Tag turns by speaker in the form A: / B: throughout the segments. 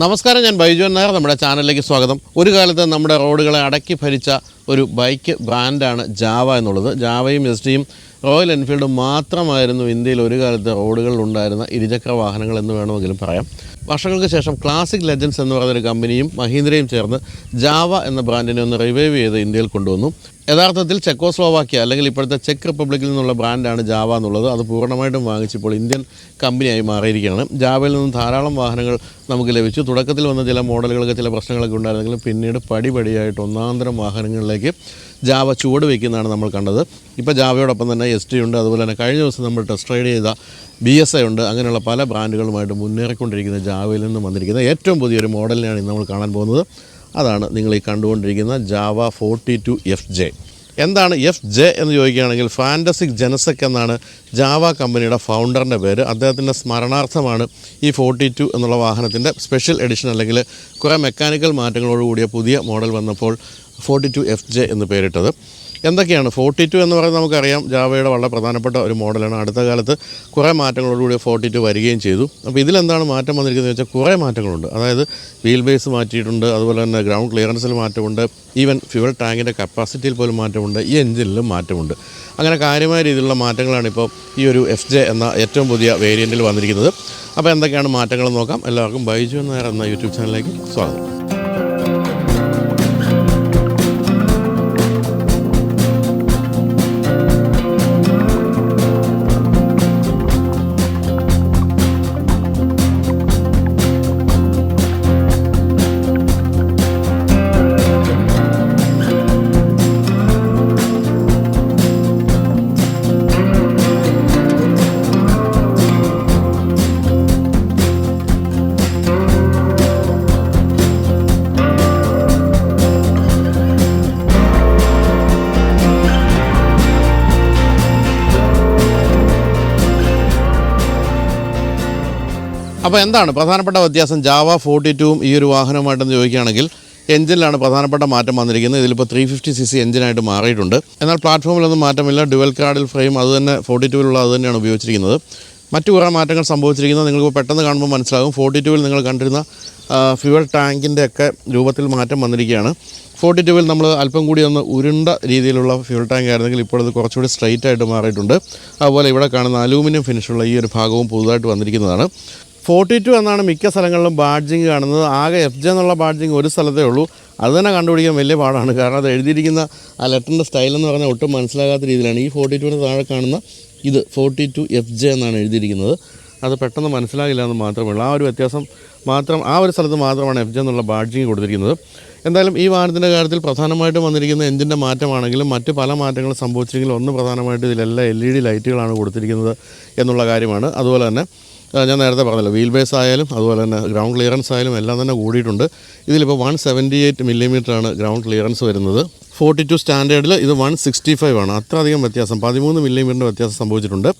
A: നമസ്കാരം ഞാൻ ബൈജു നായർ. നമ്മുടെ ചാനലിലേക്ക് സ്വാഗതം. ഒരു കാലത്ത് നമ്മുടെ റോഡുകളെ അടക്കി ഭരിച്ച ഒരു ബൈക്ക് ബ്രാൻഡാണ് ജാവ എന്നുള്ളത്. ജാവയും എസ് ടിയും റോയൽ എൻഫീൽഡും മാത്രമായിരുന്നു ഇന്ത്യയിൽ ഒരു കാലത്ത് റോഡുകളിൽ ഉണ്ടായിരുന്ന ഇരുചക്ര വാഹനങ്ങൾ എന്ന് വേണമെങ്കിലും പറയാം. വർഷങ്ങൾക്ക് ശേഷം ക്ലാസിക് ലെജൻസ് എന്ന് പറയുന്ന ഒരു കമ്പനിയും മഹീന്ദ്രയും ചേർന്ന് ജാവ എന്ന ബ്രാൻഡിനെ ഒന്ന് റിവൈവ് ചെയ്ത് ഇന്ത്യയിൽ കൊണ്ടുവന്നു. യഥാർത്ഥത്തിൽ ചെക്കോസ്ലോവാക്യ അല്ലെങ്കിൽ ഇപ്പോഴത്തെ ചെക്ക് റിപ്പബ്ലിക്കിൽ നിന്നുള്ള ബ്രാൻഡാണ് ജാവ എന്നുള്ളത്. അത് പൂർണമായിട്ടും വാങ്ങിച്ചപ്പോൾ ഇന്ത്യൻ കമ്പനിയായി മാറിയിരിക്കുകയാണ്. ജാവയിൽ നിന്നും ധാരാളം വാഹനങ്ങൾ നമുക്ക് ലഭിച്ചു. തുടക്കത്തിൽ വന്ന ചില മോഡലുകളൊക്കെ ചില പ്രശ്നങ്ങളൊക്കെ ഉണ്ടായിരുന്നെങ്കിലും പിന്നീട് പടിപടിയായിട്ട് ഒന്നാന്തരം വാഹനങ്ങളിലേക്ക് ജാവ ചുവട് വയ്ക്കുന്നതാണ് നമ്മൾ കണ്ടത്. ഇപ്പോൾ ജാവയോടൊപ്പം തന്നെ എസ് ടി ഉണ്ട്. അതുപോലെ തന്നെ കഴിഞ്ഞ ദിവസം നമ്മൾ ടെസ്റ്റ് റൈഡ് ചെയ്ത ബി എസ് ഐ ഉണ്ട്. അങ്ങനെയുള്ള പല ബ്രാൻഡുകളുമായിട്ട് മുന്നേറിക്കൊണ്ടിരിക്കുന്ന ജാവയിൽ നിന്നും വന്നിരിക്കുന്ന ഏറ്റവും പുതിയൊരു മോഡലിനെയാണ് ഇന്ന് നമ്മൾ കാണാൻ പോകുന്നത്. അതാണ് നിങ്ങൾ ഈ കണ്ടുകൊണ്ടിരിക്കുന്ന Jawa forty two F J എന്താണ് എഫ് ജെ എന്ന് ചോദിക്കുകയാണെങ്കിൽ ഫാന്റസിക് ജനസെക് എന്നാണ് ജാവ കമ്പനിയുടെ ഫൗണ്ടറിന്റെ പേര്. അദ്ദേഹത്തിന്റെ സ്മരണാർത്ഥമാണ് ഈ ഫോർട്ടി ടു എന്നുള്ള വാഹനത്തിന്റെ സ്പെഷ്യൽ എഡിഷൻ അല്ലെങ്കിൽ കുറേ മെക്കാനിക്കൽ മാറ്റങ്ങളോടുകൂടിയ പുതിയ മോഡൽ വന്നപ്പോൾ ഫോർട്ടി ടു എഫ് ജെ എന്ന് പേരിട്ടത്. എന്തൊക്കെയാണ്? ഫോർട്ടി ടു എന്ന് പറയുന്നത് നമുക്കറിയാം. ജാവയുടെ വളരെ പ്രധാനപ്പെട്ട ഒരു മോഡലാണ്. അടുത്ത കാലത്ത് കുറേ മാറ്റങ്ങളോടുകൂടി ഫോർട്ടി ടു വരികയും ചെയ്തു. അപ്പോൾ ഇതിലെന്താണ് മാറ്റം വന്നിരിക്കുന്നത് വെച്ചാൽ കുറേ മാറ്റങ്ങളുണ്ട്. അതായത് വീൽ ബേസ് മാറ്റിയിട്ടുണ്ട്. അതുപോലെ തന്നെ ഗ്രൗണ്ട് ക്ലിയറൻസിൽ മാറ്റമുണ്ട്. ഈവൻ ഫ്യൂവൽ ടാങ്കിന്റെ കപ്പാസിറ്റിയിൽ പോലും മാറ്റമുണ്ട്. ഈ എഞ്ചിനിലും മാറ്റമുണ്ട്. അങ്ങനെ കാര്യമായ രീതിയിലുള്ള മാറ്റങ്ങളാണ് ഇപ്പോൾ ഈ ഒരു എഫ് ജെ എന്ന ഏറ്റവും പുതിയ വേരിയന്റിൽ വന്നിരിക്കുന്നത്. അപ്പോൾ എന്തൊക്കെയാണ് മാറ്റങ്ങൾ നോക്കാം. എല്ലാവർക്കും ബൈജു എന്ന് യൂട്യൂബ് ചാനലിലേക്ക് സ്വാഗതം. അപ്പോൾ എന്താണ് പ്രധാനപ്പെട്ട വ്യത്യാസം? ജാവ ഫോർട്ടി ടുവും ഈ ഒരു വാഹനവുമായിട്ടെന്ന് ചോദിക്കുകയാണെങ്കിൽ എഞ്ചിനിലാണ് പ്രധാനപ്പെട്ട മാറ്റം വന്നിരിക്കുന്നത്. ഇതിലിപ്പോൾ ത്രീ ഫിഫ്റ്റി സി സി എഞ്ചിനായിട്ട് മാറിയിട്ടുണ്ട്. എന്നാൽ പ്ലാറ്റ്ഫോമിലൊന്നും മാറ്റമില്ല. ഡുവൽ കാർഡിൽ ഫ്രെയിം അത് തന്നെ ഫോർട്ടി ടൂവിലുള്ള അത് തന്നെയാണ് ഉപയോഗിച്ചിരിക്കുന്നത്. മറ്റു കുറേ മാറ്റങ്ങൾ സംഭവിച്ചിരിക്കുന്നത് നിങ്ങൾക്ക് പെട്ടെന്ന് കാണുമ്പോൾ മനസ്സിലാകും. ഫോർട്ടി ടുവിൽ നിങ്ങൾ കണ്ടിരുന്ന ഫ്യൂവൽ ടാങ്കിന്റെ ഒക്കെ രൂപത്തിൽ മാറ്റം വന്നിരിക്കുകയാണ്. ഫോർട്ടി ടുവിൽ നമ്മൾ അല്പം കൂടി ഒന്ന് ഉരുണ്ട രീതിയിലുള്ള ഫ്യൂൽ ടാങ്ക് ആയിരുന്നെങ്കിൽ ഇപ്പോൾ അത് കുറച്ചുകൂടി സ്ട്രൈറ്റ് ആയിട്ട് മാറിയിട്ടുണ്ട്. അതുപോലെ ഇവിടെ കാണുന്ന അലൂമിനിയം ഫിനിഷുള്ള ഈ ഒരു ഭാഗവും പുതുതായിട്ട് വന്നിരിക്കുന്നതാണ്. ഫോർട്ടി ടു എന്നാണ് മിക്ക സ്ഥലങ്ങളിലും ബാഡ്ജിങ് കാണുന്നത്. ആകെ എഫ് ജെ എന്നുള്ള ബാഡ്ജിങ് ഒരു സ്ഥലത്തേ ഉള്ളൂ. അത് തന്നെ കണ്ടുപിടിക്കാൻ വലിയ പാടാണ്. കാരണം അത് എഴുതിയിരിക്കുന്ന ആ ലെറ്ററിന്റെ സ്റ്റൈൽ എന്ന് പറഞ്ഞാൽ ഒട്ടും മനസ്സിലാകാത്ത രീതിയിലാണ്. ഈ ഫോർട്ടി ടുവിന് താഴെ കാണുന്ന ഇത് ഫോർട്ടി ടു എഫ് ജെ എന്നാണ് എഴുതിയിരിക്കുന്നത്. അത് പെട്ടെന്ന് മനസ്സിലാകില്ല എന്ന് മാത്രമേ ഉള്ളൂ ആ ഒരു വ്യത്യാസം മാത്രം ആ ഒരു സ്ഥലത്ത് മാത്രമാണ് എഫ് ജെ എന്നുള്ള ബാഡ്ജിങ് കൊടുത്തിരിക്കുന്നത്. എന്തായാലും ഈ വാഹനത്തിന്റെ കാര്യത്തിൽ പ്രധാനമായിട്ടും വന്നിരിക്കുന്ന എഞ്ചിന്റെ മാറ്റമാണെങ്കിലും മറ്റ് പല മാറ്റങ്ങളും സംഭവിച്ചെങ്കിലും ഒന്ന് പ്രധാനമായിട്ട് ഇതിലെല്ലാം എൽ ഇ ഡി ലൈറ്റുകളാണ് കൊടുത്തിരിക്കുന്നത് എന്നുള്ള കാര്യമാണ്. അതുപോലെ തന്നെ ഞാൻ നേരത്തെ പറഞ്ഞല്ലോ വീൽ ബേസ് ആയാലും അതുപോലെ തന്നെ ഗ്രൗണ്ട് ക്ലിയറൻസ് ആയാലും എല്ലാം തന്നെ കൂടിയിട്ടുണ്ട്. ഇതിലിപ്പോൾ വൺ സെവന്റി എയ്റ്റ് മില്ലിമീറ്ററാണ് ഗ്രൗണ്ട് ക്ലിയറൻസ് വരുന്നത്. ഫോർട്ടി ടു സ്റ്റാൻഡേർഡിൽ ഇത് വൺ സിക്സ്റ്റി ഫൈവ് ആണ്. അത്ര അധികം വ്യത്യാസം പതിമൂന്ന് മില്ലിമീറ്ററിന്റെ വ്യത്യാസം സംഭവിച്ചിട്ടുണ്ട്.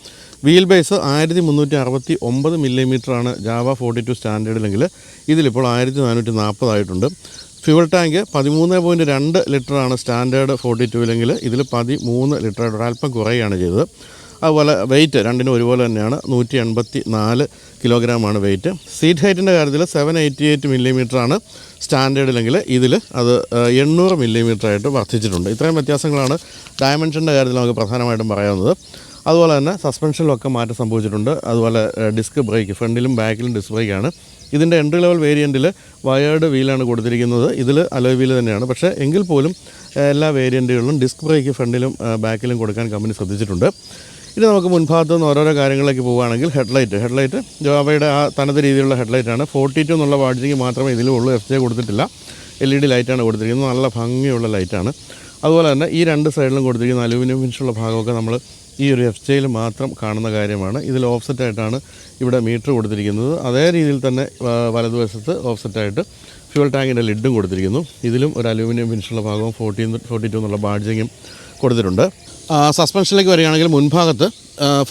A: വീൽ ബേസ് ആയിരത്തി മുന്നൂറ്റി അറുപത്തി ഒമ്പത് മില്ലിമീറ്ററാണ് ജാവ ഫോർട്ടി ടു സ്റ്റാൻഡേർഡിലെങ്കിൽ ഇതിലിപ്പോൾ ആയിരത്തി നാനൂറ്റി നാൽപ്പതായിട്ടുണ്ട് ഫ്യൂവൽ ടാങ്ക് പതിമൂന്ന് പോയിന്റ് രണ്ട് ലിറ്ററാണ് സ്റ്റാൻഡേർഡ് ഫോർട്ടി ടുവിലെങ്കിൽ ഇതിൽ പതിമൂന്ന് ലിറ്ററായിട്ട് ഒരല്പം കുറയുകയാണ് ചെയ്തത്. അതുപോലെ വെയിറ്റ് രണ്ടിനും ഒരുപോലെ തന്നെയാണ്. നൂറ്റി എൺപത്തി നാല് കിലോഗ്രാമാണ് വെയിറ്റ് സീറ്റ് ഹൈറ്റിന്റെ കാര്യത്തിൽ സെവൻ എയ്റ്റി എയ്റ്റ് മില്ലിമീറ്ററാണ് സ്റ്റാൻഡേർഡിലെങ്കിൽ ഇതിൽ അത് എണ്ണൂറ് മില്ലിമീറ്റർ ആയിട്ട് വർദ്ധിച്ചിട്ടുണ്ട്. ഇത്രയും വ്യത്യാസങ്ങളാണ് ഡയമെൻഷന്റെ കാര്യത്തിൽ നമുക്ക് പ്രധാനമായിട്ടും പറയാവുന്നത് അതുപോലെ തന്നെ സസ്പെൻഷനിലൊക്കെ മാറ്റം സംഭവിച്ചിട്ടുണ്ട്. അതുപോലെ ഡിസ്ക് ബ്രേക്ക് ഫ്രണ്ടിലും ബാക്കിലും ഡിസ്ക് ബ്രേക്കാണ് ഇതിന്റെ എൻട്രി ലെവൽ വേരിയന്റിൽ വയേർഡ് വീലാണ് കൊടുത്തിരിക്കുന്നത്. ഇതിൽ അലോയ് വീൽ തന്നെയാണ്. പക്ഷേ എങ്കിൽ പോലും എല്ലാ വേരിയന്റുകളിലും ഡിസ്ക് ബ്രേക്ക് ഫ്രണ്ടിലും ബാക്കിലും കൊടുക്കാൻ കമ്പനി ശ്രദ്ധിച്ചിട്ടുണ്ട്. ഇനി നമുക്ക് മുൻഭാഗത്ത് നിന്ന് ഓരോരോ കാര്യങ്ങളിലേക്ക് പോവുകയാണെങ്കിൽ ഹെഡ്ലൈറ്റ്. ഹെഡ്ലൈറ്റ് ജോവയുടെ ആ തനത് രീതിയിലുള്ള ഹെഡ്ലൈറ്റാണ് ഫോർട്ടി ടു എന്നുള്ള വാട്ജിങ് മാത്രമേ ഇതിലും ഉള്ളൂ. എഫ് ജെ കൊടുത്തിട്ടില്ല. എൽ ഇ ഡി ലൈറ്റാണ് കൊടുത്തിരിക്കുന്നത്. നല്ല ഭംഗിയുള്ള ലൈറ്റാണ് അതുപോലെ തന്നെ ഈ രണ്ട് സൈഡിലും കൊടുത്തിരിക്കുന്ന അലൂമിനിയം ഫിനിഷുള്ള ഭാഗമൊക്കെ നമ്മൾ ഈ ഒരു എഫ് ജെയിൽ മാത്രം കാണുന്ന കാര്യമാണ്. ഇതിൽ ഓഫ്സെറ്റ് ആയിട്ടാണ് ഇവിടെ മീറ്റർ കൊടുത്തിരിക്കുന്നത്. അതേ രീതിയിൽ തന്നെ വലതുവശത്ത് ഓഫ്സെറ്റായിട്ട് ഫ്യൂൽ ടാങ്കിന്റെ ലിഡും കൊടുത്തിരിക്കുന്നു. ഇതിലും ഒരു അലൂമിനിയം ഫിനിഷുള്ള ഭാഗവും ഫോർട്ടീൻ ഫോർട്ടി ടു എന്നുള്ള ബാഡ്ജിങ്ങും കൊടുത്തിട്ടുണ്ട് സസ്പെൻഷനിലേക്ക് വരികയാണെങ്കിൽ മുൻഭാഗത്ത്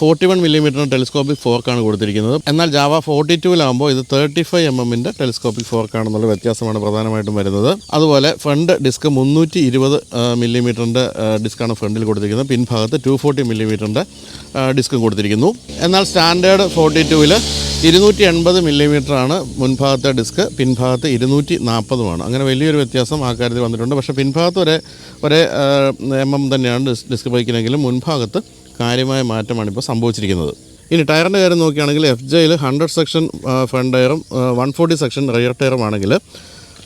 A: ഫോർട്ടി വൺ മില്ലിമീറ്ററിന് ടെലിസ്കോപ്പിക് ഫോർക്കാണ് കൊടുത്തിരിക്കുന്നത്. എന്നാൽ ജാവ ഫോർട്ടി ടൂവിലാകുമ്പോൾ ഇത് തേർട്ടി ഫൈവ് എം എമ്മിന്റെ ടെലിസ്കോപ്പിക് ഫോർക്കാണെന്നുള്ള വ്യത്യാസമാണ് പ്രധാനമായിട്ടും വരുന്നത്. അതുപോലെ ഫ്രണ്ട് ഡിസ്ക് മുന്നൂറ്റി ഇരുപത് മില്ലിമീറ്ററിന്റെ ഡിസ്ക്കാണ് ഫ്രണ്ടിൽ കൊടുത്തിരിക്കുന്നത്. പിൻഭാഗത്ത് ടു ഫോർട്ടി മില്ലിമീറ്ററിന്റെ ഡിസ്കും കൊടുത്തിരിക്കുന്നു. എന്നാൽ സ്റ്റാൻഡേർഡ് ഫോർട്ടി ടൂവിൽ ഇരുന്നൂറ്റി എൺപത് മില്ലിമീറ്ററാണ് മുൻഭാഗത്തെ ഡിസ്ക് പിൻഭാഗത്ത് ഇരുന്നൂറ്റി നാൽപ്പതുമാണ് അങ്ങനെ വലിയൊരു വ്യത്യാസം ആ കാര്യത്തിൽ വന്നിട്ടുണ്ട്. പക്ഷേ പിൻഭാഗത്ത് ഒരേ ഒരേ എം എം തന്നെയാണ് ഡിസ്ക് ബൈക്കിനെങ്കിലും മുൻഭാഗത്ത് കാര്യമായ മാറ്റമാണ് ഇപ്പോൾ സംഭവിച്ചിരിക്കുന്നത്. ഇനി ടയറിന്റെ കാര്യം നോക്കുകയാണെങ്കിൽ എഫ് ജെയിൽ ഹൺഡ്രഡ് സെക്ഷൻ ഫ്രണ്ട് ടയറും വൺ ഫോർട്ടി സെക്ഷൻ റിയർ ടയറും ആണെങ്കിൽ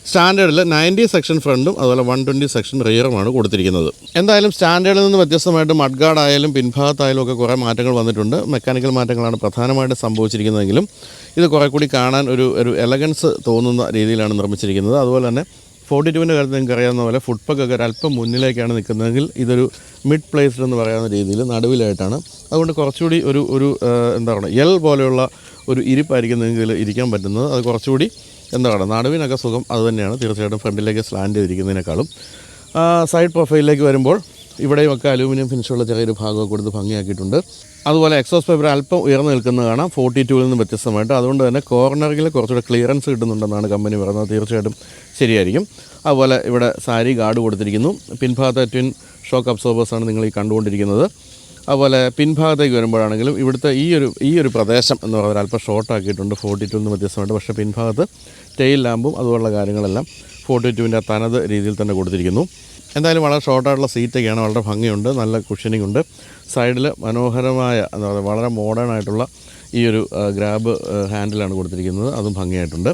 A: സ്റ്റാൻഡേർഡിൽ നയന്റി സെക്ഷൻ ഫ്രണ്ടും അതുപോലെ വൺ ട്വന്റി സെക്ഷൻ റിയറുമാണ് കൊടുത്തിരിക്കുന്നത്. എന്തായാലും സ്റ്റാൻഡേർഡിൽ നിന്ന് വ്യത്യസ്തമായിട്ട് മഡ്ഗാർഡ് ആയാലും പിൻഭാഗത്തായാലും ഒക്കെ കുറേ മാറ്റങ്ങൾ വന്നിട്ടുണ്ട്. മെക്കാനിക്കൽ മാറ്റങ്ങളാണ് പ്രധാനമായിട്ട് സംഭവിച്ചിരിക്കുന്നതെങ്കിലും ഇത് കുറേ കൂടി കാണാൻ ഒരു ഒരു എലഗൻസ് തോന്നുന്ന രീതിയിലാണ് നിർമ്മിച്ചിരിക്കുന്നത്. അതുപോലെ തന്നെ ഫോർട്ടി ടുവിന്റെ കാര്യത്തിൽ നിങ്ങൾക്ക് അറിയാവുന്ന പോലെ ഫുട്പക്കൊക്കെ ഒരല്പം മുന്നിലേക്കാണ് നിൽക്കുന്നതെങ്കിൽ ഇതൊരു മിഡ് പ്ലേസ്ഡ് എന്ന് പറയാവുന്ന രീതിയിൽ നടുവിലായിട്ടാണ്. അതുകൊണ്ട് കുറച്ചുകൂടി ഒരു ഒരു എന്താ പറയുക എൽ പോലെയുള്ള ഒരു ഇരിപ്പായിരിക്കും നിങ്ങൾക്ക് ഇരിക്കാൻ പറ്റുന്നത്. അത് കുറച്ചുകൂടി എന്താ പറയുക നടുവിനൊക്കെ സുഖം അത് തന്നെയാണ്. തീർച്ചയായിട്ടും ഫ്രണ്ടിലേക്ക് സ്ലാൻഡ് ചെയ്തിരിക്കുന്നതിനേക്കാളും. സൈഡ് പ്രൊഫൈലിലേക്ക് വരുമ്പോൾ ഇവിടെയും ഒക്കെ അലൂമിനിയം ഫിനിഷുള്ള ചെറിയൊരു ഭാഗമൊക്കെ കൊടുത്ത് ഭംഗിയാക്കിയിട്ടുണ്ട്. അതുപോലെ എക്സോസ് പേപ്പർ അല്പം ഉയർന്നു നിൽക്കുന്നത് കാണാം. ഫോർട്ടി ടൂവിൽ നിന്ന് വ്യത്യസ്തമായിട്ട്. അതുകൊണ്ട് തന്നെ കോർണറിൽ കുറച്ചുകൂടെ ക്ലിയറൻസ് കിട്ടുന്നുണ്ടെന്നാണ് കമ്പനി പറയുന്നത്. തീർച്ചയായിട്ടും ശരിയായിരിക്കും. അതുപോലെ ഇവിടെ സാരി ഗാർഡ് കൊടുത്തിരിക്കുന്നു. പിൻഭാഗത്തെ ട്വിൻ ഷോക്ക് അബ്സോർബേഴ്സാണ് നിങ്ങൾ ഈ കണ്ടുകൊണ്ടിരിക്കുന്നത്. അതുപോലെ പിൻഭാഗത്തേക്ക് വരുമ്പോഴാണെങ്കിലും ഇവിടുത്തെ ഈ ഒരു ഈ ഒരു പ്രദേശം എന്ന് പറഞ്ഞാൽ അല്പം ഷോർട്ടാക്കിയിട്ടുണ്ട് ഫോർട്ടി ടൂവിൽ നിന്ന് വ്യത്യസ്തമായിട്ട്. പക്ഷേ പിൻഭാഗത്ത് ടെയിൽ ലാമ്പും അതുപോലുള്ള കാര്യങ്ങളെല്ലാം ഫോർട്ടി ടുവിന്റെ തനത് രീതിയിൽ തന്നെ കൊടുത്തിരിക്കുന്നു. എന്തായാലും വളരെ ഷോർട്ടായിട്ടുള്ള സീറ്റൊക്കെയാണ് വളരെ ഭംഗിയുണ്ട് നല്ല കുഷനിങ് ഉണ്ട്. സൈഡിൽ മനോഹരമായ എന്താ പറയുക വളരെ മോഡേൺ ആയിട്ടുള്ള ഈ ഒരു ഗ്രാബ് ഹാൻഡിലാണ് കൊടുത്തിരിക്കുന്നത്. അതും ഭംഗിയായിട്ടുണ്ട്.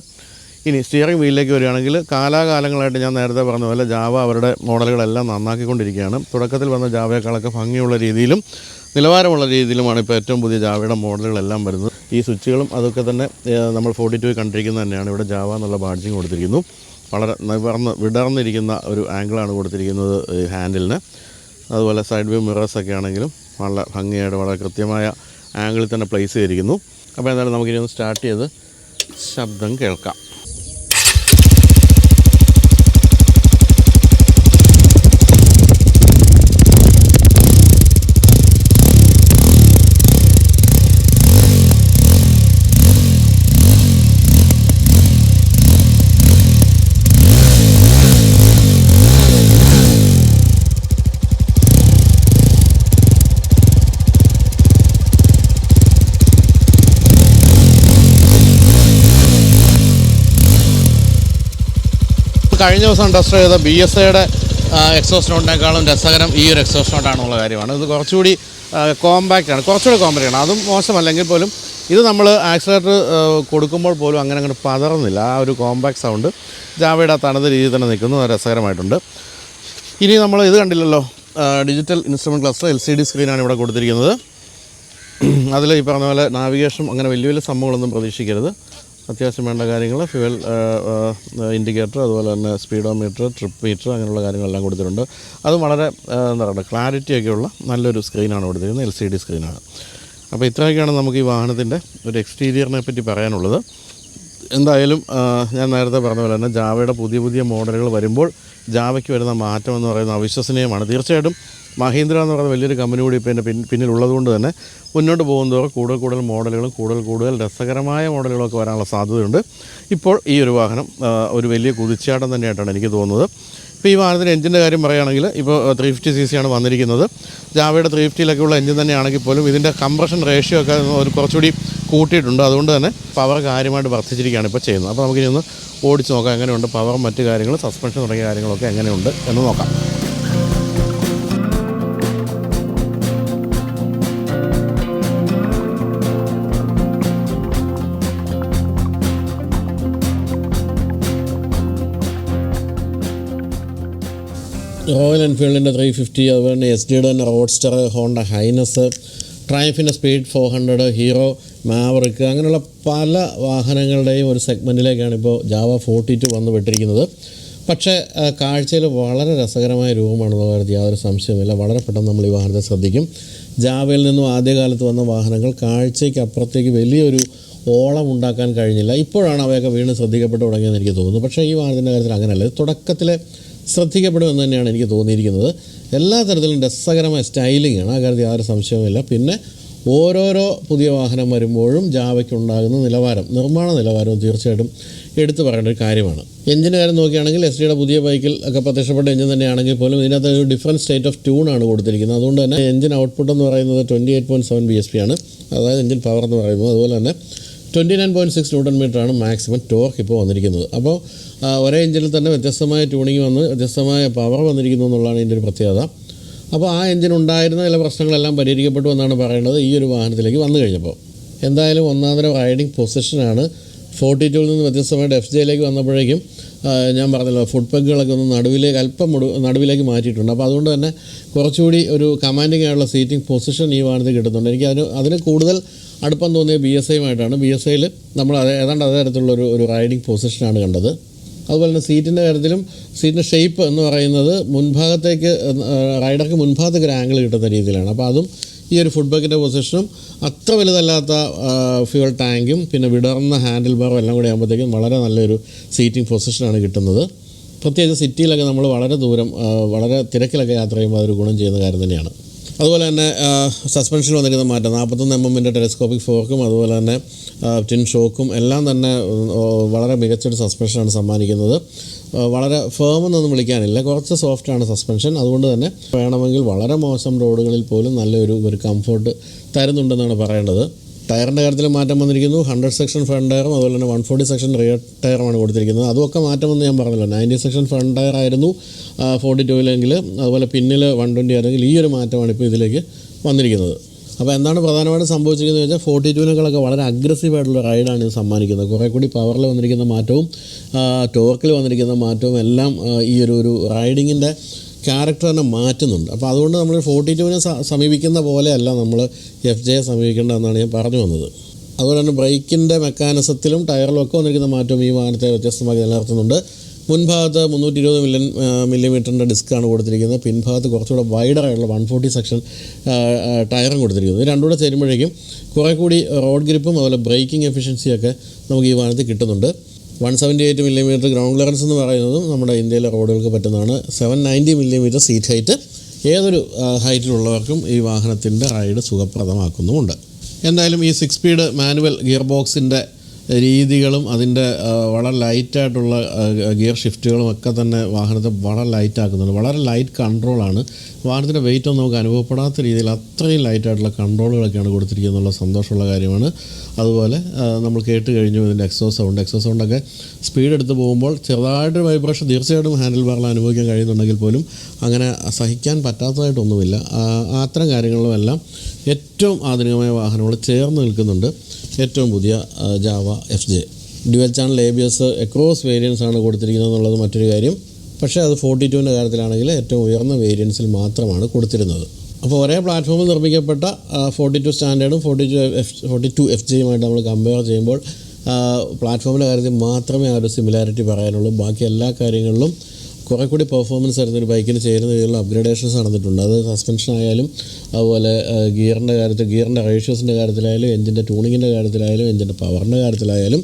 A: ഇനി സ്റ്റിയറിംഗ് വീലിലേക്ക് വരികയാണെങ്കിൽ കാലാകാലങ്ങളായിട്ട് ഞാൻ നേരത്തെ പറഞ്ഞ പോലെ ജാവ അവരുടെ മോഡലുകളെല്ലാം നന്നാക്കിക്കൊണ്ടിരിക്കുകയാണ്. തുടക്കത്തിൽ വന്ന ജാവയേക്കാളൊക്കെ ഭംഗിയുള്ള രീതിയിലും നിലവാരമുള്ള രീതിയിലുമാണ് ഇപ്പോൾ ഏറ്റവും പുതിയ ജാവയുടെ മോഡലുകളെല്ലാം വരുന്നത്. ഈ സ്വിച്ചുകളും അതൊക്കെ തന്നെ നമ്മൾ ഫോർട്ടി ടു കണ്ടിരിക്കുന്നത് തന്നെയാണ്. ഇവിടെ ജാവ എന്നുള്ള ബാഡ്ജിങ് കൊടുത്തിരിക്കുന്നു. വളരെ നിവർന്ന് വിടർന്നിരിക്കുന്ന ഒരു ആംഗിളാണ് കൊടുത്തിരിക്കുന്നത് ഈ ഹാൻഡിലിന് അതുപോലെ സൈഡ് വ്യൂ മിറേഴ്സൊക്കെ ആണെങ്കിലും വളരെ ഭംഗിയായിട്ട് വളരെ കൃത്യമായ ആംഗിളിൽ തന്നെ പ്ലേസ് ചെയ്തിരിക്കുന്നു. അപ്പോൾ എന്തായാലും നമുക്കിനി ഒന്ന് സ്റ്റാർട്ട് ചെയ്ത് ശബ്ദം കേൾക്കാം. കഴിഞ്ഞ ദിവസം ടെസ്റ്റ് ചെയ്ത ബി എസ് ഐയുടെ എക്സോസ് നോട്ടിനേക്കാളും രസകരം ഈ ഒരു എക്സോസ് നോട്ടാണെന്നുള്ള കാര്യമാണ്. ഇത് കുറച്ചുകൂടി കോമ്പാക്റ്റ് ആണ്. കുറച്ചുകൂടി കോമ്പാക്റ്റ് ആണ്. അതും മോശമല്ലെങ്കിൽ പോലും ഇത് നമ്മൾ ആക്സിലേറ്റർ കൊടുക്കുമ്പോൾ പോലും അങ്ങനെ അങ്ങനെ പതറുന്നില്ല. ആ ഒരു കോമ്പാക്ട് സൗണ്ട് ജാവയുടെ തനത് രീതിയിൽ തന്നെ നിൽക്കുന്നു. രസകരമായിട്ടുണ്ട്. ഇനി നമ്മൾ ഇത് കണ്ടില്ലല്ലോ digital instrument cluster L C D സ്ക്രീനാണ് ഇവിടെ കൊടുത്തിരിക്കുന്നത്. അതിൽ ഈ പറഞ്ഞ പോലെ നാവിഗേഷൻ അങ്ങനെ വലിയ വലിയ സംഭവങ്ങളൊന്നും പ്രതീക്ഷിക്കരുത്. അത്യാവശ്യം വേണ്ട കാര്യങ്ങൾ ഫ്യുവൽ ഇൻഡിക്കേറ്റർ അതുപോലെ തന്നെ സ്പീഡോമീറ്റർ ട്രിപ്പ് മീറ്റർ അങ്ങനെയുള്ള കാര്യങ്ങളെല്ലാം കൊടുത്തിട്ടുണ്ട്. അത് വളരെ എന്താ പറയുക ക്ലാരിറ്റി ഒക്കെയുള്ള നല്ലൊരു സ്ക്രീനാണ് കൊടുത്തിരിക്കുന്നത് എൽ സി ഡി സ്ക്രീനാണ് അപ്പോൾ ഇത്രയൊക്കെയാണ് നമുക്ക് ഈ വാഹനത്തിന്റെ ഒരു എക്സ്റ്റീരിയറിനെ പറ്റി പറയാനുള്ളത്. എന്തായാലും ഞാൻ നേരത്തെ പറഞ്ഞ പോലെ തന്നെ ജാവയുടെ പുതിയ പുതിയ മോഡലുകൾ വരുമ്പോൾ ജാവയ്ക്ക് വരുന്ന മാറ്റം എന്ന് പറയുന്നത് അവിശ്വസനീയമാണ്. തീർച്ചയായിട്ടും മഹീന്ദ്ര എന്ന് പറയുന്ന വലിയൊരു കമ്പനി കൂടി ഇപ്പോൾ എന്റെ പിൻ പിന്നിലുള്ളതുകൊണ്ട് തന്നെ മുന്നോട്ട് പോകുന്നതോറും കൂടുതൽ കൂടുതൽ മോഡലുകളും കൂടുതൽ കൂടുതൽ രസകരമായ മോഡലുകളൊക്കെ വരാനുള്ള സാധ്യതയുണ്ട്. ഇപ്പോൾ ഈ ഒരു വാഹനം ഒരു വലിയ കുതിച്ചാട്ടം തന്നെയായിട്ടാണ് എനിക്ക് തോന്നുന്നത്. ഇപ്പോൾ ഈ വാഹനത്തിന്റെ എഞ്ചിന്റെ കാര്യം പറയുകയാണെങ്കിൽ ഇപ്പോൾ ത്രീ ഫിഫ്റ്റി സി സിയാണ് വന്നിരിക്കുന്നത്. ജാവയുടെ ത്രീ ഫിഫ്റ്റിയിലൊക്കെ ഉള്ള എഞ്ചിൻ തന്നെയാണെങ്കിൽ പോലും ഇതിന്റെ കംപ്രഷൻ റേഷ്യോ ഒക്കെ ഒരു കുറച്ചുകൂടി കൂട്ടിയിട്ടുണ്ട്. അതുകൊണ്ട് തന്നെ പവർ കാര്യമായിട്ട് വർദ്ധിച്ചിരിക്കുകയാണ് ഇപ്പോൾ ചെയ്യുന്നത്. അപ്പോൾ നമുക്കിനി ഒന്ന് ഓടിച്ച് നോക്കാം എങ്ങനെയുണ്ട് പവർ മറ്റു കാര്യങ്ങൾ സസ്പെൻഷൻ തുടങ്ങിയ കാര്യങ്ങളൊക്കെ എങ്ങനെയുണ്ട് എന്ന് നോക്കാം. റോയൽ എൻഫീൽഡിന്റെ ത്രീ ഫിഫ്റ്റി അതുപോലെ എസ് ഡിയുടെ തന്നെ roadster Honda highness ട്രൈഫിന്റെ speed four hundred Hero Maverick അങ്ങനെയുള്ള പല വാഹനങ്ങളുടെയും ഒരു സെഗ്മെന്റിലേക്കാണ് ഇപ്പോൾ ജാവ ഫോർട്ടി ടു വന്ന് വിട്ടിരിക്കുന്നത് പക്ഷേ കാഴ്ചയിൽ വളരെ രസകരമായ രൂപമാണ് കാര്യത്തിൽ യാതൊരു സംശയമില്ല വളരെ പെട്ടെന്ന് നമ്മൾ ഈ വാഹനത്തെ ശ്രദ്ധിക്കും. ജാവയിൽ നിന്നും ആദ്യകാലത്ത് വന്ന വാഹനങ്ങൾ കാഴ്ചയ്ക്ക് അപ്പുറത്തേക്ക് വലിയൊരു ഓളം ഉണ്ടാക്കാൻ കഴിഞ്ഞില്ല. ഇപ്പോഴാണ് അവയൊക്കെ വീണ്ടും ശ്രദ്ധിക്കപ്പെട്ട് തുടങ്ങിയെന്ന് എനിക്ക് തോന്നുന്നു. പക്ഷേ ഈ വാഹനത്തിന്റെ കാര്യത്തിൽ അങ്ങനെയല്ല. തുടക്കത്തിലെ ശ്രദ്ധിക്കപ്പെടുമെന്ന് തന്നെയാണ് എനിക്ക് തോന്നിയിരിക്കുന്നത്. എല്ലാ തരത്തിലും രസകരമായ സ്റ്റൈലിങ്ങാണ് ആ കാര്യത്തിൽ യാതൊരു സംശയവുമില്ല. പിന്നെ ഓരോരോ പുതിയ വാഹനം വരുമ്പോഴും ജാവയ്ക്കുണ്ടാകുന്ന നിലവാരം നിർമ്മാണ നിലവാരവും തീർച്ചയായിട്ടും എടുത്തു പറയേണ്ട ഒരു കാര്യമാണ്. എഞ്ചിന്റെ കാര്യം നോക്കുകയാണെങ്കിൽ എസ് ഡിയുടെ പുതിയ ബൈക്കിൽ ഒക്കെ പ്രത്യക്ഷപ്പെട്ട എഞ്ചിൻ തന്നെയാണെങ്കിൽ പോലും ഇതിനകത്ത് ഒരു ഡിഫറന്റ് സ്റ്റേറ്റ് ഓഫ് ട്യൂണാണ് കൊടുത്തിരിക്കുന്നത്. അതുകൊണ്ട് തന്നെ എഞ്ചിൻ ഔട്ട്പുട്ട് എന്ന് പറയുന്നത് twenty eight point seven B S P ആണ്. അതായത് എഞ്ചിൻ പവർ എന്ന് പറയുന്നത്. അതുപോലെ തന്നെ twenty nine point six newton മീറ്ററാണ് മാക്സിമം ടോർക്ക് ഇപ്പോൾ വന്നിരിക്കുന്നത്. അപ്പോൾ ഒരേ എഞ്ചിനിൽ തന്നെ വ്യത്യസ്തമായ ട്യൂണിങ് വന്ന് വ്യത്യസ്തമായ പവർ വന്നിരിക്കുന്നു എന്നുള്ളതാണ് ഇതിന്റെ ഒരു പ്രത്യേകത. അപ്പോൾ ആ എഞ്ചിൻ ഉണ്ടായിരുന്ന ചില പ്രശ്നങ്ങളെല്ലാം പരിഹരിക്കപ്പെട്ടു എന്നാണ് പറയുന്നത് ഈ ഒരു വാഹനത്തിലേക്ക് വന്നു കഴിഞ്ഞപ്പോൾ. എന്തായാലും ഒന്നാമതര റൈഡിങ് പൊസിഷനാണ് ഫോർട്ടി ടൂവിൽ നിന്ന് വ്യത്യസ്തമായിട്ട് എഫ് ജെയിലേക്ക് വന്നപ്പോഴേക്കും ഞാൻ പറഞ്ഞല്ലോ ഫുഡ് പെഗുകളൊക്കെ ഒന്ന് നടുവിലേക്ക് അല്പം നടുവിലേക്ക് മാറ്റിയിട്ടുണ്ട്. അപ്പോൾ അതുകൊണ്ട് തന്നെ കുറച്ചുകൂടി ഒരു കമാൻഡിങ് ആയിട്ടുള്ള സീറ്റിംഗ് പൊസിഷൻ ഈ വാഹനത്തിൽ കിട്ടുന്നുണ്ട്. എനിക്ക് അതിന് അതിന് കൂടുതൽ അടുപ്പം തോന്നിയ ബി എസ് ഐയുമായിട്ടാണ് ബി എസ് ഐയിൽ നമ്മൾ അതേ ഏതാണ്ട് അതേ തരത്തിലുള്ള ഒരു ഒരു റൈഡിങ് പൊസിഷനാണ് കണ്ടത്. അതുപോലെ തന്നെ സീറ്റിന്റെ കാര്യത്തിലും സീറ്റിന്റെ ഷേപ്പ് എന്ന് പറയുന്നത് മുൻഭാഗത്തേക്ക് റൈഡർക്ക് മുൻഭാഗത്തേക്ക് ഒരു ആംഗിൾ കിട്ടുന്ന രീതിയിലാണ്. അപ്പോൾ അതും ഈ ഒരു ഫുഡ് ബാക്കിന്റെ പൊസിഷനും അത്ര വലുതല്ലാത്ത ഫ്യൂൾ ടാങ്കും പിന്നെ വിടർന്ന ഹാൻഡിൽ ബാറും എല്ലാം കൂടി ആകുമ്പോഴത്തേക്കും വളരെ നല്ലൊരു സീറ്റിംഗ് പൊസിഷനാണ് കിട്ടുന്നത്. പ്രത്യേകിച്ച് സിറ്റിയിലൊക്കെ നമ്മൾ വളരെ ദൂരം വളരെ തിരക്കിലൊക്കെ യാത്ര ചെയ്യുമ്പോൾ അതൊരു ഗുണം ചെയ്യുന്ന കാര്യം തന്നെയാണ്. അതുപോലെ തന്നെ സസ്പെൻഷൻ വന്നിരിക്കുന്ന മാറ്റം. നാൽപ്പത്തൊന്ന് എം എമ്മിന്റെ ടെലിസ്കോപ്പിക് ഫോർക്കും അതുപോലെ തന്നെ ടിൻ ഷോക്കും എല്ലാം തന്നെ വളരെ മികച്ചൊരു സസ്പെൻഷനാണ് സമ്മാനിക്കുന്നത്. വളരെ ഫേം എന്നൊന്നും വിളിക്കാനില്ല. കുറച്ച് സോഫ്റ്റാണ് സസ്പെൻഷൻ അതുകൊണ്ട് തന്നെ വേണമെങ്കിൽ വളരെ മോശം റോഡുകളിൽ പോലും നല്ലൊരു ഒരു കംഫോർട്ട് തരുന്നുണ്ടെന്നാണ് പറയേണ്ടത്. ടയറിന്റെ കാര്യത്തിൽ മാറ്റം വന്നിരിക്കുന്നു. ഹൺഡ്രഡ് സെക്ഷൻ ഫ്രണ്ട് ടയറും അതുപോലെ തന്നെ വൺ ഫോർട്ടി സെക്ഷൻ റിയർ ടയറുമാണ് കൊടുത്തിരിക്കുന്നത്. അതുമൊക്കെ മാറ്റം വന്ന് ഞാൻ പറഞ്ഞല്ലോ നയന്റി സെക്ഷൻ ഫ്രണ്ട് ടയർ ആയിരുന്നു ഫോർട്ടി ടൂവിലെങ്കിൽ അതുപോലെ പിന്നിൽ വൺ ട്വന്റി ആയിരുന്നെങ്കിൽ ഈ ഒരു മാറ്റമാണ് ഇപ്പോൾ ഇതിലേക്ക് വന്നിരിക്കുന്നത്. അപ്പോൾ എന്താണ് പ്രധാനമായിട്ടും സംഭവിച്ചിരിക്കുന്നത് വെച്ചാൽ ഫോർട്ടി ടൂവിനേക്കാളൊക്കെ വളരെ അഗ്രസീവ് ആയിട്ടുള്ള റൈഡാണ് ഇത് സമ്മാനിക്കുന്നത്. കുറേ കൂടി പവറിൽ വന്നിരിക്കുന്ന മാറ്റവും ടോർക്കിൽ വന്നിരിക്കുന്ന മാറ്റവും എല്ലാം ഈ ഒരു ഒരു റൈഡിങ്ങിന്റെ ക്യാരക്ടർ തന്നെ മാറ്റുന്നുണ്ട്. അപ്പോൾ അതുകൊണ്ട് നമ്മൾ ഫോർട്ടി ടുവിനെ സമീപിക്കുന്ന പോലെയല്ല നമ്മൾ എഫ് ജെയെ സമീപിക്കേണ്ടതെന്നാണ് ഞാൻ പറഞ്ഞു വന്നത്. അതുപോലെ തന്നെ ബ്രേക്കിന്റെ മെക്കാനിസത്തിലും ടയറിലും ഒക്കെ വന്നിരിക്കുന്ന മാറ്റവും ഈ വാഹനത്തെ വ്യത്യസ്തമാക്കി നിലനിർത്തുന്നുണ്ട്. മുൻഭാഗത്ത് മുന്നൂറ്റി ഇരുപത് മില്യൺ മില്ലിമീറ്ററിന്റെ ഡിസ്ക്കാണ് കൊടുത്തിരിക്കുന്നത്. പിൻഭാഗത്ത് കുറച്ചുകൂടെ വൈഡറായിട്ടുള്ള വൺ ഫോർട്ടി സെക്ഷൻ ടയറും കൊടുത്തിരിക്കുന്നത്. ഇത് രണ്ടും ചേരുമ്പോഴേക്കും കുറേ കൂടി റോഡ് ഗ്രിപ്പും അതുപോലെ ബ്രേക്കിംഗ് എഫിഷ്യൻസിയൊക്കെ നമുക്ക് ഈ വാഹനത്തിൽ കിട്ടുന്നുണ്ട്. One seventy eight millimetre ground clearance എന്ന് പറയുന്നതും നമ്മുടെ ഇന്ത്യയിലെ റോഡുകൾക്ക് പറ്റുന്നതാണ്. Seven ninety millimetre seat height ഏതൊരു ഹൈറ്റിലുള്ളവർക്കും ഈ വാഹനത്തിന്റെ റൈഡ് സുഖപ്രദമാക്കുന്നുമുണ്ട്. എന്തായാലും ഈ സിക്സ് സ്പീഡ് മാനുവൽ ഗിയർ ബോക്സിന്റെ രീതികളും അതിന്റെ വളരെ ലൈറ്റായിട്ടുള്ള ഗിയർ ഷിഫ്റ്റുകളും ഒക്കെ തന്നെ വാഹനത്തെ വളരെ ലൈറ്റ് ആക്കുന്നുണ്ട് വളരെ ലൈറ്റ് കൺട്രോളാണ്. വാഹനത്തിന്റെ വെയിറ്റ് ഒന്നും നമുക്ക് അനുഭവപ്പെടാത്ത രീതിയിൽ അത്രയും ലൈറ്റായിട്ടുള്ള കൺട്രോളുകളൊക്കെയാണ് കൊടുത്തിരിക്കുന്നത് എന്നുള്ള സന്തോഷമുള്ള കാര്യമാണ്. അതുപോലെ നമ്മൾ കേട്ട് കഴിഞ്ഞു ഇതിന്റെ എക്സോ സൗണ്ട്. എക്സോ സൗണ്ടൊക്കെ സ്പീഡ് എടുത്ത് പോകുമ്പോൾ ചെറുതായിട്ട് വൈബ്രേഷൻ തീർച്ചയായിട്ടും ഹാൻഡിൽ ബാറിൽ അനുഭവിക്കാൻ കഴിയുന്നുണ്ടെങ്കിൽ പോലും അങ്ങനെ സഹിക്കാൻ പറ്റാത്തതായിട്ടൊന്നുമില്ല. അത്തരം കാര്യങ്ങളിലും എല്ലാം ഏറ്റവും ആധുനികമായ വാഹനങ്ങൾ ചേർന്ന് നിൽക്കുന്നുണ്ട്. ഏറ്റവും പുതിയ Jawa F J dual channel A B S across variants ആണ് കൊടുത്തിരിക്കുന്നത് എന്നുള്ളത് മറ്റൊരു കാര്യം. പക്ഷേ അത് ഫോർട്ടി ടുവിന്റെ കാര്യത്തിലാണെങ്കിൽ ഏറ്റവും ഉയർന്ന വേരിയൻസിൽ മാത്രമാണ് കൊടുത്തിരുന്നത്. അപ്പോൾ ഒരേ പ്ലാറ്റ്ഫോമിൽ നിർമ്മിക്കപ്പെട്ട forty two സ്റ്റാൻഡേർഡും forty two F forty two F ജിയുമായിട്ട് നമ്മൾ കമ്പയർ ചെയ്യുമ്പോൾ പ്ലാറ്റ്ഫോമിന്റെ കാര്യത്തിൽ മാത്രമേ ആ ഒരു സിമിലാരിറ്റി പറയാനുള്ളൂ. ബാക്കി എല്ലാ കാര്യങ്ങളിലും കുറേ കൂടി പെർഫോമൻസ് ആയിരുന്നു. ഒരു ബൈക്കിന് ചേരുന്ന രീതിയിലുള്ള അപ്ഗ്രഡേഷൻസ് നടന്നിട്ടുണ്ട്. അത് സസ്പെൻഷൻ ആയാലും അതുപോലെ ഗിയറിന്റെ കാര്യത്തിൽ ഗിയറിന്റെ റേഷ്യോസിന്റെ കാര്യത്തിലായാലും എഞ്ചിന്റെ ട്യൂണിങ്ങിന്റെ കാര്യത്തിലായാലും എഞ്ചിന്റെ പവറിന്റെ കാര്യത്തിലായാലും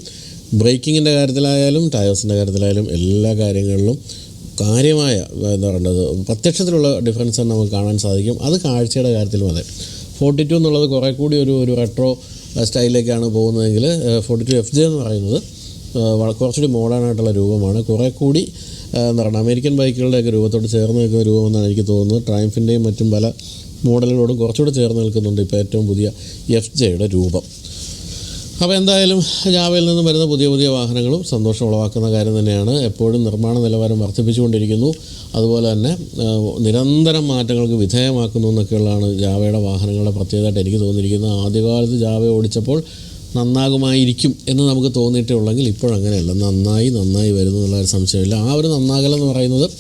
A: ബ്രേക്കിങ്ങിന്റെ കാര്യത്തിലായാലും ടയേഴ്സിന്റെ കാര്യത്തിലായാലും എല്ലാ കാര്യങ്ങളിലും കാര്യമായ എന്താ പറയേണ്ടത് പ്രത്യക്ഷത്തിലുള്ള ഡിഫറൻസ് നമുക്ക് കാണാൻ സാധിക്കും. അത് കാഴ്ചയുടെ കാര്യത്തിലും അതെ ഫോർട്ടി ടു എന്നുള്ളത് കുറേ കൂടി ഒരു ഒരു റെട്രോ സ്റ്റൈലിലേക്കാണ് പോകുന്നതെങ്കിൽ ഫോർട്ടി ടു എഫ് ജെ എന്ന് പറയുന്നത് കുറച്ചുകൂടി മോഡേൺ ആയിട്ടുള്ള രൂപമാണ്. കുറേ കൂടി പറയുക അമേരിക്കൻ ബൈക്കുകളുടെയൊക്കെ രൂപത്തോട് ചേർന്ന് നിൽക്കുന്ന രൂപമെന്നാണ് എനിക്ക് തോന്നുന്നത്. ട്രയംഫിന്റെയും മറ്റും പല മോഡലുകളോടും കുറച്ചുകൂടെ ചേർന്ന് നിൽക്കുന്നുണ്ട് ഇപ്പോൾ ഏറ്റവും പുതിയ എഫ് ജെയുടെ രൂപം. അപ്പോൾ എന്തായാലും ജാവയിൽ നിന്നും വരുന്ന പുതിയ പുതിയ വാഹനങ്ങളും സന്തോഷം ഉളവാക്കുന്ന കാര്യം തന്നെയാണ്. എപ്പോഴും നിർമ്മാണ നിലവാരം വർദ്ധിപ്പിച്ചുകൊണ്ടിരിക്കുന്നു. അതുപോലെ തന്നെ നിരന്തരം മാറ്റങ്ങൾക്ക് വിധേയമാക്കുന്നു എന്നൊക്കെയുള്ളതാണ് ജാവയുടെ വാഹനങ്ങളുടെ പ്രത്യേകതയായിട്ട് എനിക്ക് തോന്നിയിരിക്കുന്നത്. ആദ്യകാലത്ത് ജാവ ഓടിച്ചപ്പോൾ നന്നാകുമായിരിക്കും എന്ന് നമുക്ക് തോന്നിയിട്ടേ ഉള്ളെങ്കിൽ ഇപ്പോഴങ്ങനെയല്ല നന്നായി നന്നായി വരുന്നു എന്നുള്ള ഒരു സംശയമില്ല. ആ ഒരു നന്നാകലെന്ന് പറയുന്നത്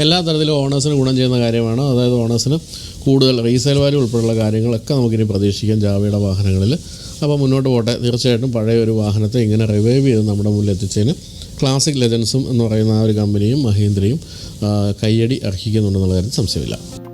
A: എല്ലാ തരത്തിലും ഓണേഴ്സിന് ഗുണം ചെയ്യുന്ന കാര്യമാണ്. അതായത് ഓണേഴ്സിന് കൂടുതൽ റീസെയിൽ വാല്യൂ ഉൾപ്പെടെയുള്ള കാര്യങ്ങളൊക്കെ നമുക്കിനി പ്രതീക്ഷിക്കാം ജാവയുടെ വാഹനങ്ങളിൽ. അപ്പോൾ മുന്നോട്ട് പോട്ടെ. തീർച്ചയായിട്ടും പഴയ ഒരു വാഹനത്തെ ഇങ്ങനെ റിവൈവ് ചെയ്ത് നമ്മുടെ മുന്നിൽ എത്തിച്ചതിന് ക്ലാസിക് ലെജൻസും എന്ന് പറയുന്ന ആ ഒരു കമ്പനിയും മഹീന്ദ്രയും കയ്യടി അർഹിക്കുന്നുണ്ടെന്നുള്ള കാര്യത്തിൽ സംശയമില്ല.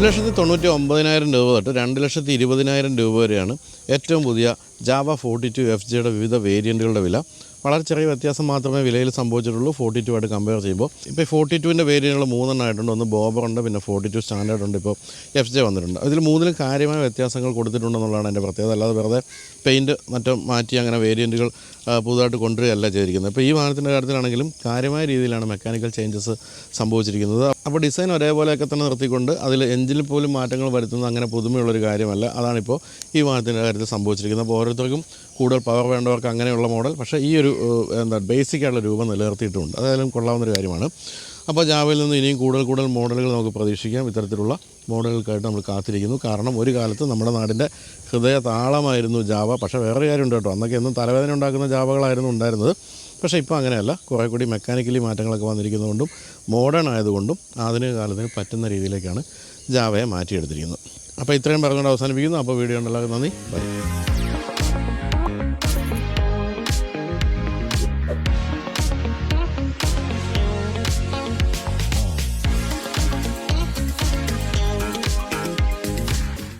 A: ഒരു ലക്ഷത്തി തൊണ്ണൂറ്റി ഒമ്പതിനായിരം രൂപ തൊട്ട് രണ്ട് ലക്ഷത്തി ഇരുപതിനായിരം രൂപ വരെയാണ് ഏറ്റവും പുതിയ ജാവ ഫോർട്ടി ടു എഫ് ജിയുടെ വിവിധ വേരിയന്റുകളുടെ വില. വളരെ ചെറിയ വ്യത്യാസം മാത്രമേ വിലയിൽ സംഭവിച്ചിട്ടുള്ളൂ. ഫോർട്ടി ടു ആയിട്ട് കമ്പയർ ചെയ്യുമ്പോൾ. ഇപ്പോൾ ഫോർട്ടി ടുവിന്റെ വേരിയന്റുകൾ മൂന്നെണ്ണം ആയിട്ടുണ്ട്. ഒന്ന് ഉണ്ട് പിന്നെ ഫോർട്ടി ടു സ്റ്റാൻഡേർഡ് ഉണ്ട്. ഇപ്പോൾ എഫ് ജെ വന്നിട്ടുണ്ട്. അതിൽ മൂന്നിലും കാര്യമായ വ്യത്യാസങ്ങൾ കൊടുത്തിട്ടുണ്ടെന്നുള്ളതാണ് എന്റെ പ്രത്യേകത. അല്ലാതെ വെറുതെ പെയിന്റ് മറ്റും മാറ്റി അങ്ങനെ വേരിയന്റുകൾ പുതുതായിട്ട് കൊണ്ടുവരികയല്ല ചെയ്തിരിക്കുന്നത്. ഇപ്പോൾ ഈ വാഹനത്തിന്റെ കാര്യത്തിലാണെങ്കിലും കാര്യമായ രീതിയിലാണ് മെക്കാനിക്കൽ ചേഞ്ചസ് സംഭവിച്ചിരിക്കുന്നത്. അപ്പോൾ ഡിസൈൻ ഒരേപോലെയൊക്കെ തന്നെ നിർത്തിക്കൊണ്ട് അതിൽ എഞ്ചിനിൽ പോലും മാറ്റങ്ങൾ വരുത്തുന്നത് അങ്ങനെ പുതുമയുള്ളൊരു കാര്യമല്ല. അതാണിപ്പോൾ ഈ വാഹനത്തിന്റെ കാര്യത്തിൽ സംഭവിച്ചിരിക്കുന്നത്. അപ്പോൾ ഓരോരുത്തർക്കും കൂടുതൽ പവർ വേണ്ടവർക്ക് അങ്ങനെയുള്ള മോഡൽ പക്ഷേ ഈ ഒരു എന്താ ബേസിക് ആയിട്ടുള്ള രൂപം നിലനിർത്തിയിട്ടുണ്ട്. അതായാലും കൊള്ളാവുന്നൊരു കാര്യമാണ്. അപ്പോൾ ജാവയിൽ നിന്ന് ഇനിയും കൂടുതൽ കൂടുതൽ മോഡലുകൾ നമുക്ക് പ്രതീക്ഷിക്കാം. ഇത്തരത്തിലുള്ള മോഡലുകൾക്കായിട്ട് നമ്മൾ കാത്തിരിക്കുന്നു. കാരണം ഒരു കാലത്ത് നമ്മുടെ നാടിന്റെ ഹൃദയ താളമായിരുന്നു ജാവ. പക്ഷേ വേറെ കാര്യമുണ്ട് കേട്ടോ. അന്നൊക്കെ എന്നും തലവേദന ഉണ്ടാക്കുന്ന ജാവകളായിരുന്നു ഉണ്ടായിരുന്നത്. പക്ഷേ ഇപ്പോൾ അങ്ങനെയല്ല. കുറേ കൂടി മെക്കാനിക്കലി മാറ്റങ്ങളൊക്കെ വന്നിരിക്കുന്നതുകൊണ്ടും മോഡേൺ ആയതുകൊണ്ടും ആധുനിക കാലത്തിന് പറ്റുന്ന രീതിയിലേക്കാണ് ജാവയെ മാറ്റിയെടുത്തിരിക്കുന്നത്. അപ്പോൾ ഇത്രയും പറഞ്ഞുകൊണ്ട് അവസാനിപ്പിക്കുന്നു. അപ്പോൾ വീഡിയോ ഉണ്ടല്ലോ നന്ദി. ബൈ